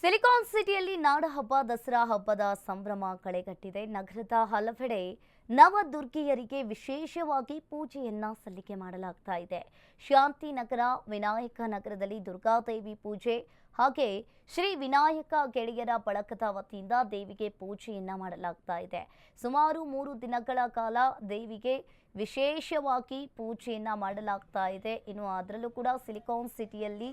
Silicon ಸಿಟಿಯಲ್ಲಿ ನಾಡಹಬ್ಬ, ದಸರಾ ಹಬ್ಬದ ಸಂಭ್ರಮ ಕಳೆಗಟ್ಟಿದೆ. ನಗರದ ಹಲವೆಡೆ ನವದುರ್ಗಿಯರಿಗೆ ವಿಶೇಷವಾಗಿ ಪೂಜೆಯನ್ನ ಸಲ್ಲಿಕೆ ಮಾಡಲಾಗ್ತಾ ಇದೆ. ಶಾಂತಿನಗರ ವಿನಾಯಕ ನಗರದಲ್ಲಿ ದುರ್ಗಾದೇವಿ ಪೂಜೆ ಹಾಗೆ ಶ್ರೀ ವಿನಾಯಕ ಗೆಳೆಯರ ಬಳಕದ ವತಿಯಿಂದ ದೇವಿಗೆ ಪೂಜೆಯನ್ನ ಮಾಡಲಾಗ್ತಾ ಇದೆ. ಸುಮಾರು ಮೂರು ದಿನಗಳ ಕಾಲ ದೇವಿಗೆ ವಿಶೇಷವಾಗಿ ಪೂಜೆಯನ್ನ ಮಾಡಲಾಗ್ತಾ ಇದೆ. ಇನ್ನು ಅದರಲ್ಲೂ ಕೂಡ ಸಿಲಿಕಾನ್ ಸಿಟಿಯಲ್ಲಿ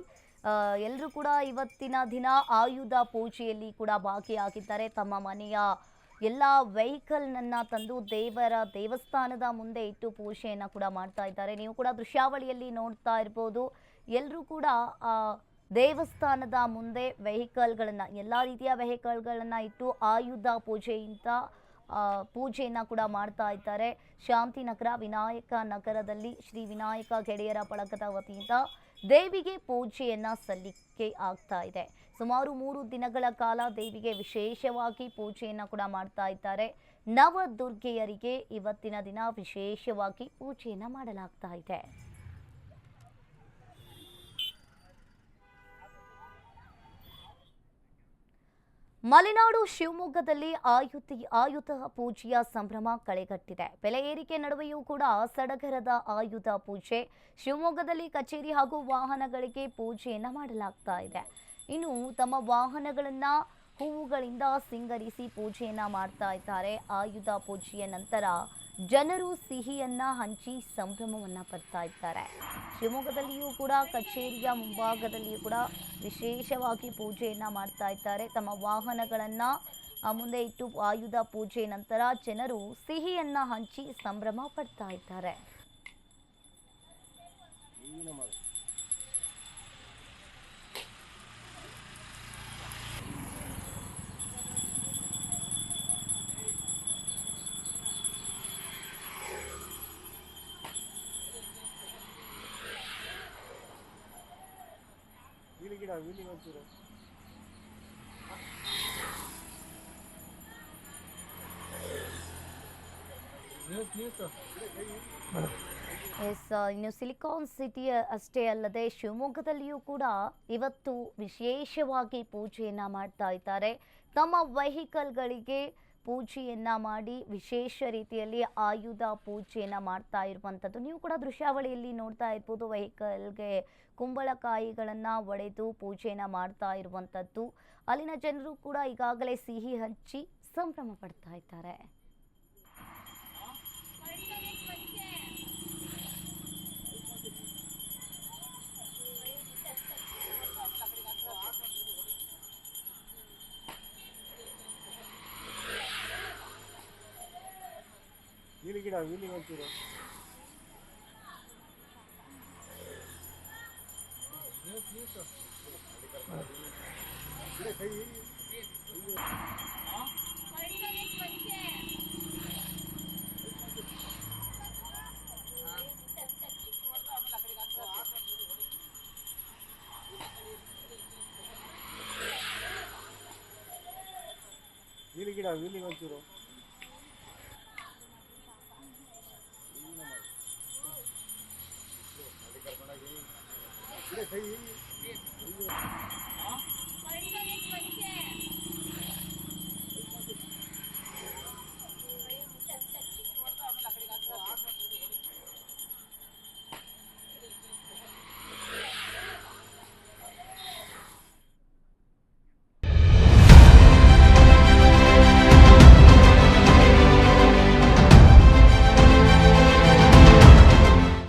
ಎಲ್ಲರೂ ಕೂಡ ಇವತ್ತಿನ ದಿನ ಆಯುಧ ಪೂಜೆಯಲ್ಲಿ ಕೂಡ ಭಾಗಿಯಾಗಿದ್ದಾರೆ. ತಮ್ಮ ಮನೆಯ ಎಲ್ಲ ವೆಹಿಕಲ್ನನ್ನು ತಂದು ದೇವರ ದೇವಸ್ಥಾನದ ಮುಂದೆ ಇಟ್ಟು ಪೂಜೆಯನ್ನು ಕೂಡ ಮಾಡ್ತಾ ಇದ್ದಾರೆ. ನೀವು ಕೂಡ ದೃಶ್ಯಾವಳಿಯಲ್ಲಿ ನೋಡ್ತಾ ಇರ್ಬೋದು. ಎಲ್ಲರೂ ಕೂಡ ದೇವಸ್ಥಾನದ ಮುಂದೆ ವೆಹಿಕಲ್ಗಳನ್ನು, ಎಲ್ಲ ರೀತಿಯ ವೆಹಿಕಲ್ಗಳನ್ನು ಇಟ್ಟು ಆಯುಧ ಪೂಜೆಯಿಂದ ಪೂಜೆಯನ್ನ ಕೂಡ ಮಾಡ್ತಾ ಇದ್ದಾರೆ. ಶಾಂತಿನಗರ ವಿನಾಯಕ ನಗರದಲ್ಲಿ ಶ್ರೀ ವಿನಾಯಕ ಗೆಳೆಯರ ಬಳಗದ ವತಿಯಿಂದ ದೇವಿಗೆ ಪೂಜೆಯನ್ನು ಸಲ್ಲಿಕೆ ಆಗ್ತಾ ಇದೆ. ಸುಮಾರು ಮೂರು ದಿನಗಳ ಕಾಲ ದೇವಿಗೆ ವಿಶೇಷವಾಗಿ ಪೂಜೆಯನ್ನು ಕೂಡ ಮಾಡ್ತಾ ಇದ್ದಾರೆ. ನವದುರ್ಗೆಯರಿಗೆ ಇವತ್ತಿನ ದಿನ ವಿಶೇಷವಾಗಿ ಪೂಜೆಯನ್ನು ಮಾಡಲಾಗ್ತಾ ಇದೆ. ಮಲೆನಾಡು ಶಿವಮೊಗ್ಗದಲ್ಲಿ ಆಯುತಿ ಆಯುಧ ಪೂಜೆಯ ಸಂಭ್ರಮ ಕಳೆಗಟ್ಟಿದೆ. ಬೆಲೆ ಏರಿಕೆ ನಡುವೆಯೂ ಕೂಡ ಸಡಗರದ ಆಯುಧ ಪೂಜೆ. ಶಿವಮೊಗ್ಗದಲ್ಲಿ ಕಚೇರಿ ಹಾಗೂ ವಾಹನಗಳಿಗೆ ಪೂಜೆಯನ್ನು ಮಾಡಲಾಗ್ತಾ ಇದೆ. ಇನ್ನು ತಮ್ಮ ವಾಹನಗಳನ್ನ ಹೂವುಗಳಿಂದ ಸಿಂಗರಿಸಿ ಪೂಜೆಯನ್ನ ಮಾಡ್ತಾ ಇದ್ದಾರೆ. ಆಯುಧ ಪೂಜೆಯ ನಂತರ ಜನರು ಸಿಹಿಯನ್ನ ಹಂಚಿ ಸಂಭ್ರಮವನ್ನ ಪಡ್ತಾ ಇದ್ದಾರೆ. ಶಿವಮೊಗ್ಗದಲ್ಲಿಯೂ ಕೂಡ, ಕಚೇರಿಯ ಮುಂಭಾಗದಲ್ಲಿಯೂ ಕೂಡ ವಿಶೇಷವಾಗಿ ಪೂಜೆಯನ್ನ ಮಾಡ್ತಾ ಇದ್ದಾರೆ. ತಮ್ಮ ವಾಹನಗಳನ್ನ ಮುಂದೆ ಇಟ್ಟು ಆಯುಧ ಪೂಜೆ ನಂತರ ಜನರು ಸಿಹಿಯನ್ನ ಹಂಚಿ ಸಂಭ್ರಮ ಪಡ್ತಾ ಇದ್ದಾರೆ. ವೀಲಿ ಗಿಡ ಇಲ್ಲಿ ಒಂಚೂರು ಎಸ್ ಇನ್ನು ಸಿಲಿಕಾನ್ ಸಿಟಿ ಅಷ್ಟೇ ಅಲ್ಲದೆ ಶಿವಮೊಗ್ಗದಲ್ಲಿಯೂ ಕೂಡ ಇವತ್ತು ವಿಶೇಷವಾಗಿ ಪೂಜೆಯನ್ನ ಮಾಡ್ತಾ ಇದ್ದಾರೆ. ತಮ್ಮ ವೆಹಿಕಲ್ಗಳಿಗೆ ಪೂಜೆಯನ್ನ ಮಾಡಿ ವಿಶೇಷ ರೀತಿಯಲ್ಲಿ ಆಯುಧ ಪೂಜೆಯನ್ನು ಮಾಡ್ತಾ ಇರುವಂಥದ್ದು ನೀವು ಕೂಡ ದೃಶ್ಯಾವಳಿಯಲ್ಲಿ ನೋಡ್ತಾ ಇರ್ಬೋದು, ವೆಹಿಕಲ್ಗೆ ಕುಂಬಳಕಾಯಿಗಳನ್ನು ಒಡೆದು ಪೂಜೆಯನ್ನು ಮಾಡ್ತಾ ಇರುವಂಥದ್ದು ಅಲ್ಲಿನ ಜನರು ಕೂಡ ಈಗಾಗಲೇ ಸಿಹಿ ಹಂಚಿ ಸಂಭ್ರಮ ಪಡ್ತಾ ಇದ್ದಾರೆ. 찌르기랑 윌링은 찌르. 그래, 대기. 윌링이랑 윌링은 찌르. Thì em đi, em.